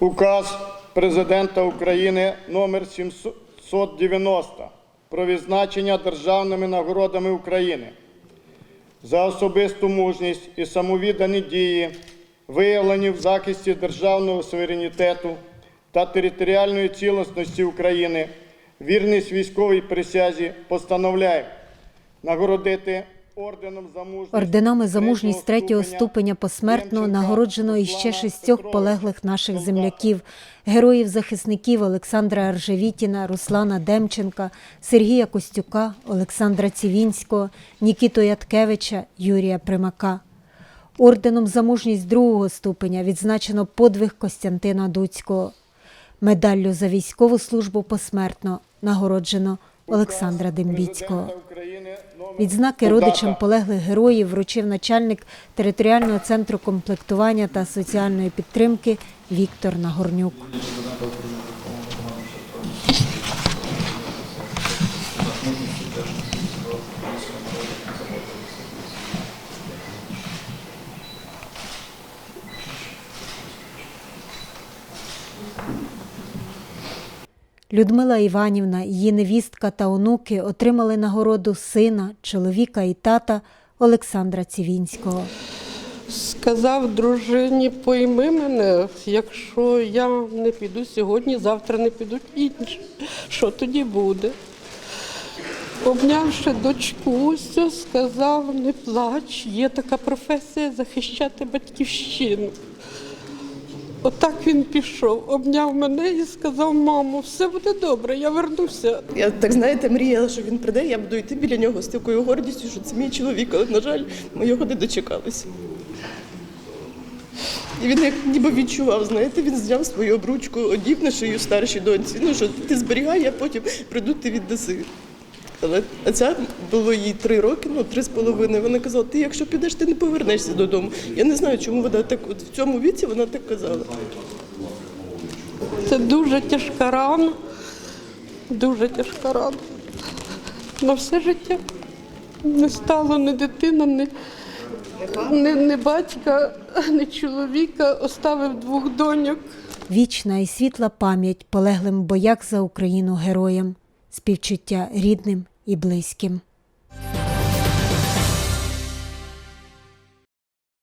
Указ президента України номер 790 про відзначення державними нагородами України за особисту мужність і самовіддані дії, виявлені в захисті державного суверенітету та територіальної цілісності України, вірність військовій присязі постановляє нагородити. Орденами за мужність третього ступеня посмертно нагороджено іще шістьох полеглих наших земляків, героїв-захисників Олександра Аржевітіна, Руслана Демченка, Сергія Костюка, Олександра Цівінського, Нікіту Яткевича, Юрія Примака. Орденом за мужність другого ступеня відзначено подвиг Костянтина Дуцького. Медаллю за військову службу посмертно нагороджено Олександра Дембіцького. Відзнаки родичам полеглих героїв вручив начальник територіального центру комплектування та соціальної підтримки Віктор Нагорнюк. Людмила Іванівна, її невістка та онуки отримали нагороду сина, чоловіка і тата Олександра Цівінського. Сказав дружині, пойми мене, якщо я не піду сьогодні, завтра не підуть інші. Що тоді буде? Обнявши дочку, все сказав, не плач, є така професія захищати батьківщину. Отак він пішов, обняв мене і сказав, мамо, все буде добре, я вернуся. Я так знаєте, мріяла, що він прийде, я буду йти біля нього з такою гордістю, що це мій чоловік, але, на жаль, ми його не дочекалися. І він як ніби відчував, знаєте, він зняв свою обручку, одів на шию старшій доньці. Ну що ти зберігай, я потім прийду, ти віддаси. Але а ця було їй три роки, ну три з половиною. Вона казала, ти якщо підеш, ти не повернешся додому. Я не знаю, чому вона так от в цьому віці вона так казала. Це дуже тяжка рана, дуже тяжка рана. На все життя не стало ні дитина, ні, ні, ні батька, ні чоловіка, оставив двох доньок. Вічна і світла пам'ять полеглим в боях за Україну героям, співчуття рідним і близьким.